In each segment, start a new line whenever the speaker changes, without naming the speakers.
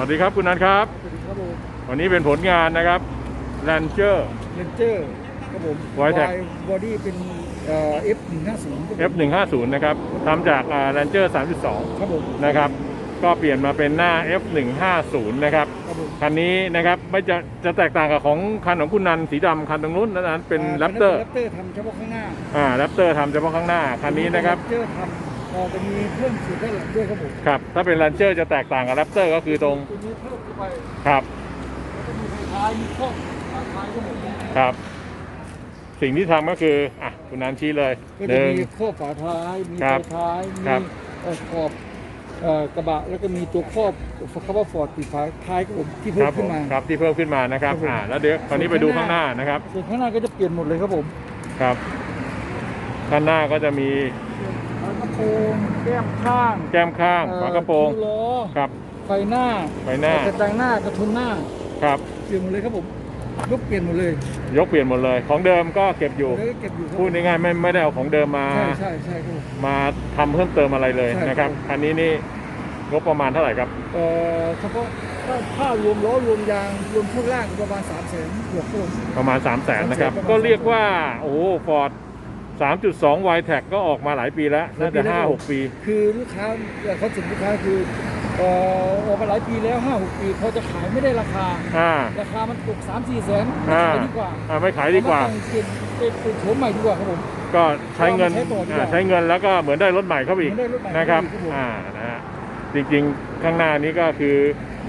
วัสดีครับคุณนันครับ
สวัสดีครับผม
วันนี้เป็นผลงานนะครับ Ranger
เรนเจอร์ครับผม
Wide-Tech
บอดี้เป็นเอ่อ F150
F150 นะครับทำจากอ่า Ranger 3.2
ครับผม
นะครับ ก็เปลี่ยนมาเป็นหน้า F150 นะครับ
ครับผม
คันนี้นะครับไม่จะจะแตกต่างกับของคันของคุณนันสีดำคันตรงนู้นนั้นเป็น
อ่า
Raptor
แรปเตอร์ทำเฉพาะข้างหน้า
อ่า Raptor ทำเฉพาะข้างหน้าคันนี้นะครับ
แรปเตอร์ทำเอ่อจะมีเพิ่มสูตรด้านหลังด้วยครับผม
ครับ ถ้าเป็น Ranger จะแตกต่างกับ Raptor ก็คือตรง
ตัวนี้เพิ่มเข้าไป
ครับ
แล้วก็มีไฟท้ายมีข้อฝาท้ายครับผม
ครับ สิ่งที่ทำก็คืออะคุณนันชี้เลย
ก็
ห
จะ
นึ่ง
มีข้อฝาท้ายมี
ครั
ไฟ
บ
ท้ายมี
ครับ
เอ่อขอบเอ่อกระบะแล้วก็มีตัวครอบคาร์บอนฟอร์ดปีกฝาท้ายครับผมที่
ค
เพิ่ม
รับผ
ขึ้น
ม
มา
ครับที่เพิ่มขึ้นมานะครับ
ครับผม
อ่าแล้วเดี๋ยวคราวนี้ไปดูข้างหน้านะครับ
ส่วนข้างหน้าก็จะเปลี่ยนหมดเลยครับผม
ครับข้างหน้าก็จะมี
ฝากระ โปรงแก้มข้าง
แก้มข้าง
เอ่อ
ฝากระโปรง
คิ้วล้อ
ครับ
ไฟหน้า
ไฟหน้า
กระจังหน้ากระทุนหน้า
ครับ
เปลี่ยนหมดเลยครับผมยกเปลี่ยนหมดเลย
ยกเปลี่ยนหมดเลย ของเดิมก็เก็บอยู่
แล้วก็เก็บอยู่ครับ
พูดง่ายๆไม่ไม่ได้เอาของเดิมมา
ใช่ใช่ใช่ครับผม
มาทำเพิ่มเติมอะไรเลย
ใช่
นะครับ
ครับ
คันนี้นี่งบประมาณเท่าไหร่ครับ
เอ่อเฉพาะค่าค่ารวมล้อรวมยางรวมช่วงล่างประมาณ3ามแสนบวกครับผม
ประมาณ 3 0 0แสนนะครับ
ประมาณ
ก็เรียกว่า โอ้ฟอร์ด 3.2 y t e c ก็ออกมาหลายปีแล้ว น่าจะ 5-6 ปี
คือลูกค้าเอ่อเขาถึงลูกค้าคือเอ่อออกมาหลายปีแล้วห้าหกปีเขาจะขายไม่ได้ราคา
อ่า
ราคามันตกสามสี่แสน
อ่า
ขายดีกว่า
อ่าไม่ขายดีกว่า
เอมแต่งเปลี่ยนเป็นเป็นโฉมใหม่ดีกว่าครับผม
ก็ใช้เงิน
ใช้ต่อดีกว่า
อ่าใช้เงินแล้วก็เหมือนได้รถใหม่เข้าไปอีก
เหมือนได้รถใหม่
นะครับ
เข้าไปอีกครับผม
อ่า นะฮะ จริงๆ ข้างหน้านี้ก็คือ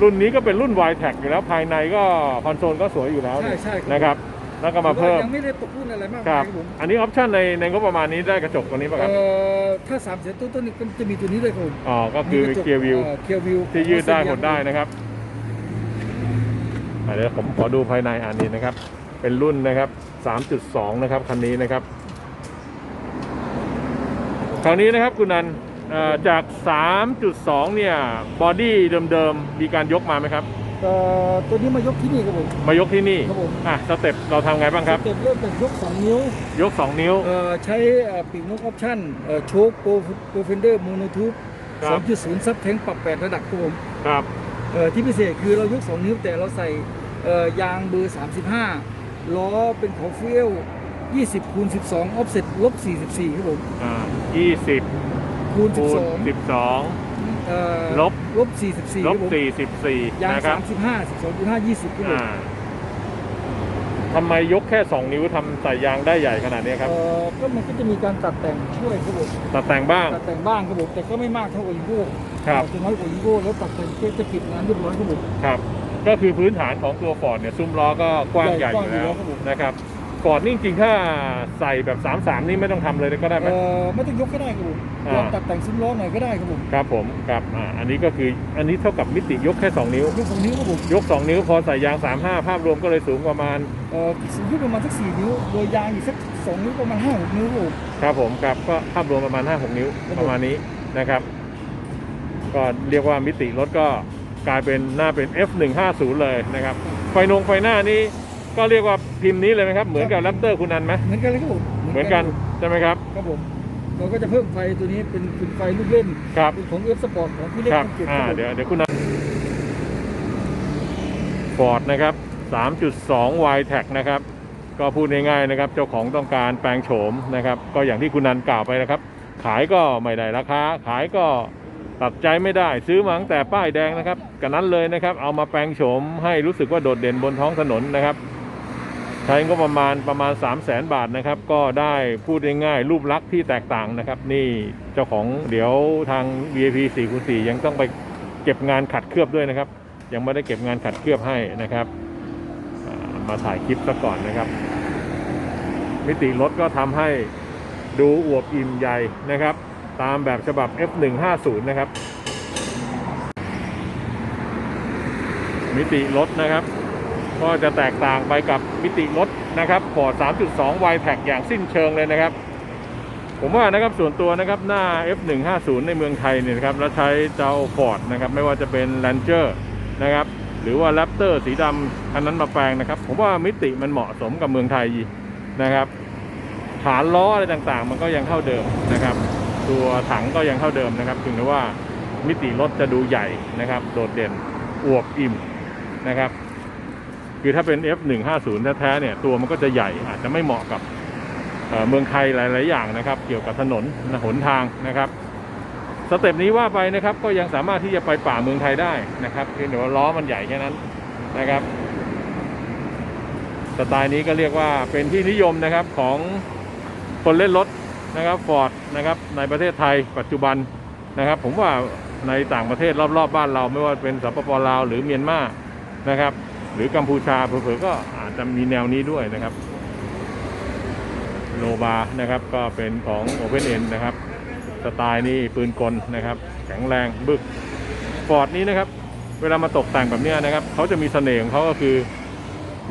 รุ่นนี้ก็เป็นรุ่น y t e c อยู่แล้วภายในก็คอนโซลก็สวยอยู่แล้ว
ใช่ใช่ครับ
นะครับ แล้วก็มาเพิ่ม
ยังไม่ได้ตกรุ่นอะไรมาก
ค
มา
รั
ย
บ
ครับผม
อันนี้ออปชั่นในในงบประมาณนี้ได้กระจกตัวนี้ป่ะครับ
เอ่อถ้าสามแสนต้นต้นๆนี่ก็จะมีตัวนี้เลยครับผม
อ๋อก็คือเกียร์วิว
เคียร์วิว
ที่ยืดได้หดได้นะครับอะเดี๋ยวผมขอดูภายในอันนี้นะครับ เป็นรุ่นนะครับ 3.2 นะครับคันนี้นะครับ คราวนี้นะครับคุณนันเอ่อจาก 3.2 เนี่ย บอดี้เดิมๆ มีการยกมาไหมครับ
เอ่อตัวนี้มายกที่นี่ครับผม
มายกที่นี่
ครับผม
อะสเต็ปเราทำไงบ้างครับ
สเต็ปเริ่มจากยก 2 นิ้ว
ยก 2 นิ้ว
เอ่อใช้เอ่อปีกนกออปชั่นเอ่อโชคโปรโปรเฟนเดอร์โมโนทูบ
ครับ
2.0 ซับแทงปรับ 8 ระดับครับผม
ครับ
เอ่อที่พิเศษคือเรายก 2 นิ้วแต่เราใส่เอ่อยางเบอร์ 35 ล้อเป็นของฟิล20คูณ12 ออฟเซ็ตลบ44ครับผม
อ่า20
คูณ
คูณ
12 เอ่อ
ลบ
ลบ44
12ล
ครับบผม
44
ยาง
นะครับ
35 12.5 20ครับผม
อ่าทำไมยกแค่ 2 นิ้วทำใส่ยางได้ใหญ่ขนาดนี้ครับ
เอ่อก็มันก็จะมีการตัดแต่งช่วยครับผม
ตัดแต่งบ้าง
ตัดแต่งบ้างครับผมแต่ก็ไม่มากเท่าโอลิโก้
ครับ
จะน้อยกว่าโอลิโก้แล้วตัดแต่งเพื่อจะเก็บงานเรียบร้อยครับผม
ครับ ก็คือพื้นฐานของตัวฟอร์ดเนี่ยซุ้มล้อก็กว้างใหญ่อยู่แล้ว
ใหญ่กว้างอยู่แล้วครับผม
นะครับ ฟอร์ดนี่จริงๆถ้าใส่แบบ3-3นี่ไม่ต้องทำเลยก็ได้ไหม
เอ่อไม่ต้องยกก็ได้ครับผม
อ่า
ลองตัดแต่งซุ้มล้อหน่อยก็ได้ครับผม
ครับผมครับอ่าอันนี้ก็คืออันนี้เท่ากับมิติยกแค่ 2 นิ้ว
ยกสองนิ้วครับผม
ยก 2 นิ้วพอใส่ยาง 3-5 ภาพรวมก็เลยสูงประมาณ
เอ่อสูงขึ้นประมาณสักสี่นิ้วโดยยางอีกสักสองนิ้วประมาณห้าหกนิ้วครับผม
ครับผมครับก็ภาพรวมประมาณ 5-6 นิ้ว
ครับผม
ประมาณนี้นะครับ ก็เรียกว่ามิติรถก็กลายเป็นหน้าเป็น F150 เลยนะครับ ไฟนงไฟหน้านี้ ก็เรียกว่าพิมพ์นี้เลยไหมครับ เหมือนกับแรปเตอร์คุณนันไหม
เหมือนกันเลยครับผม
เหมือนกันใช่ไหมครับ
ครับผม เราก็จะเพิ่มไฟตัวนี้เป็นเป็นไฟลูกเล่น
ครับ
เป็นของเอฟสปอร์ตของพี่เล็ก
ครับ
ภูเก็ต
อ่า
ครับผม
เดี๋ยวเดี๋ยวคุณนันฟอร์ดนะครับ 3.2 y t e c นะครับ ก็พูดง่ายๆนะครับ เจ้าของต้องการแปลงโฉมนะครับ ก็อย่างที่คุณนันกล่าวไปนะครับ ขายก็ไม่ได้ราคา ขายก็ตัดใจไม่ได้ซื้อมาตั้งแต่ป้ายแดงนะครับกันนั้นเลยนะครับ เอามาแปลงโฉมให้รู้สึกว่าโดดเด่นบนท้องถนนนะครับ ใช้งบประมาณประมาณ 3 0 0แสนบาทนะครับ ก็ได้พูดง่ายๆรูปลักษณ์ที่แตกต่างนะครับ นี่เจ้าของเดี๋ยวทาง VIP 4คูณ4ยังต้องไปเก็บงานขัดเคลือบด้วยนะครับ ยังไม่ได้เก็บงานขัดเคลือบให้นะครับ มาถ่ายคลิปซะก่อนนะครับ มิติรถก็ทำให้ดูอวบอิ่มใหญ่นะครับ ตามแบบฉบับ F150 นะครับ มิติรถนะครับ ก็จะแตกต่างไปกับมิติรถนะครับ Ford 3.2 y t e c อย่างสิ้นเชิงเลยนะครับ ผมว่านะครับส่วนตัวนะครับหน้า F150 ในเมืองไทยเนี่ยครับแล้วใช้เจ้า Ford นะครับไม่ว่าจะเป็น Ranger นะครับหรือว่า Raptor สีดำคันนั้นมาแปลงนะครับ ผมว่ามิติมันเหมาะสมกับเมืองไทยนะครับฐานล้ออะไรต่างๆ มันก็ยังเท่าเดิมนะครับ ตัวถังก็ยังเท่าเดิมนะครับถึงแม้ว่ามิติรถจะดูใหญ่นะครับ โดดเด่นอวบอิ่มนะครับ คือถ้าเป็น F150 แท้ๆเนี่ยตัวมันก็จะใหญ่อาจจะไม่เหมาะกับเมืองไทยหลาย ๆ อย่างนะครับ เกี่ยวกับถนนหนทางนะครับสเต็ปนี้ว่าไปนะครับก็ยังสามารถที่จะไปป่าเมืองไทยได้นะครับเพียงแต่ว่าล้อมันใหญ่แค่นั้นนะครับสไตล์นี้ก็เรียกว่าเป็นที่นิยมนะครับของคนเล่นรถนะครับฟอร์ดนะครับในประเทศไทยปัจจุบันนะครับ ผมว่าในต่างประเทศรอบๆบบ้านเราไม่ว่าเป็นสปปลาวหรือเมียนมานะครับ หรือกัมพูชาเผลอๆก็อาจจะมีแนวนี้ด้วยนะครับโลบานะครับก็เป็นของ Open End นะครับ สไตล์นี้ปืนกลนะครับ แข็งแรงบึกฟอร์ดนี้นะครับ เวลามาตกแต่งแบบนี้นะครับเขาจะมีเสน่ห์ของเขาก็คือ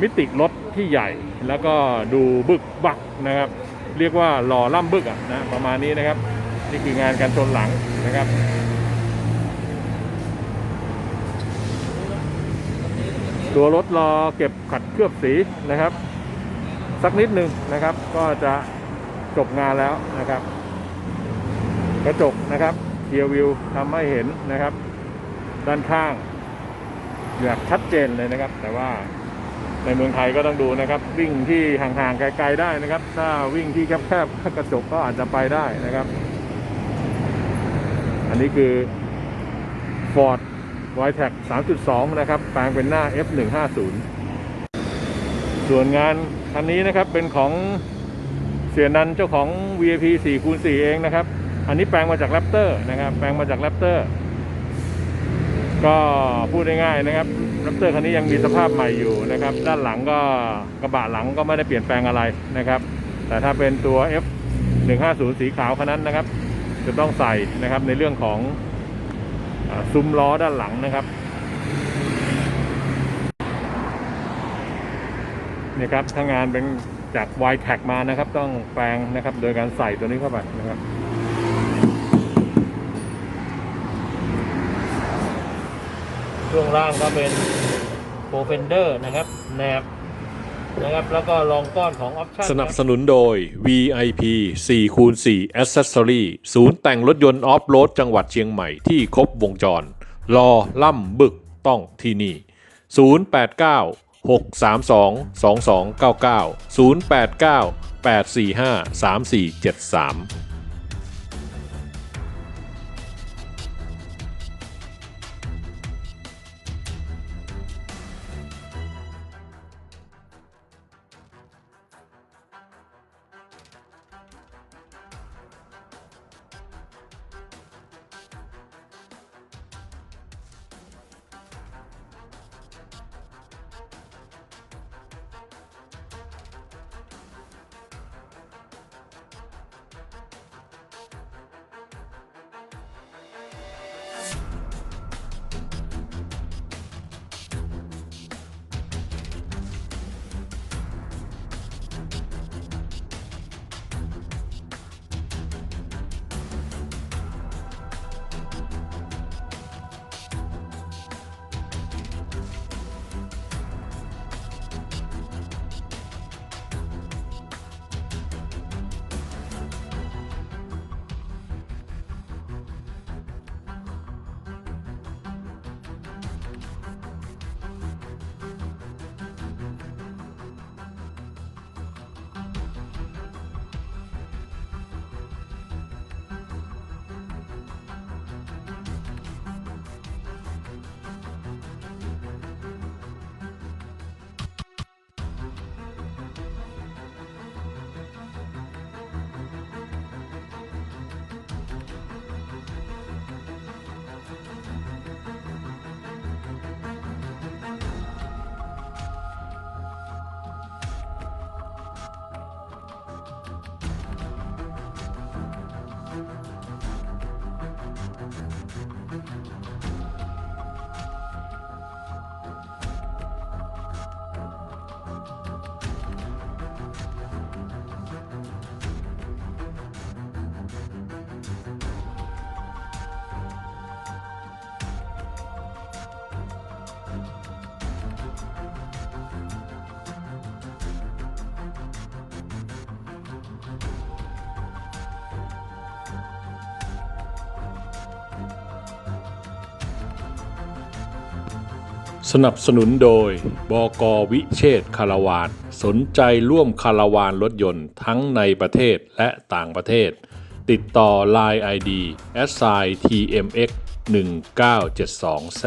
มิติรถที่ใหญ่ แล้วก็ดูบึกบักนะครับ เรียกว่าหล่อล่ำบึกอะนะประมาณนี้นะครับ นี่คืองานการชนหลังนะครับ ตัวรถรอเก็บขัดเคลือบสีนะครับ สักนิดหนึ่งนะครับ ก็จะจบงานแล้วนะครับ กระจกนะครับเทียวิวทำให้เห็นนะครับ ด้านข้างแบบชัดเจนเลยนะครับ แต่ว่าในเมืองไทยก็ต้องดูนะครับ วิ่งที่ห่างๆไกลๆได้นะครับ ถ้าวิ่งที่แคบๆกระจกก็อาจจะไปได้นะครับ อันนี้คือ Ford w i t e c 3.2 นะครับ แปลงเป็นหน้า F150 ส่วนงานคันนี้นะครับ เป็นของเสียนันเจ้าของ VIP 4คูณ4เองนะครับ อันนี้แปลงมาจากแรปเตอร์นะครับ แปลงมาจากแรปเตอร์ ก็พูดง่ายๆนะครับแรปเตอร์คันนี้ยังมีสภาพใหม่อยู่นะครับ ด้านหลังก็กระบะหลังก็ไม่ได้เปลี่ยนแปลงอะไรนะครับ แต่ถ้าเป็นตัว F 150 สีขาวคันนั้นนะครับ จะต้องใส่นะครับในเรื่องของ ซุ้มล้อด้านหลังนะครับนี่ครับถ้างานเป็นจาก y t a g มานะครับ ต้องแปลงนะครับ โดยการใส่ตัวนี้เข้าไปนะครับช่วงล่างก็เป็นโปรเฟนเดอร์นะครับแหนบ นะครับแล้วก็รองก้อนของออปชั่น
สนับสนุนโดย VIP 4คูณ4 Accessory ศูนย์แต่งรถยนต์ออฟโรดจังหวัดเชียงใหม่ที่ครบวงจร รอล่ำบึกต้องที่นี่ 089 632 2299 089 845 3473 สนับสนุนโดย บกวิเชษคาราวาน สนใจร่วมคาราวานรถยนต์ทั้งในประเทศและต่างประเทศ ติดต่อ Line ID s i tmx 1972 z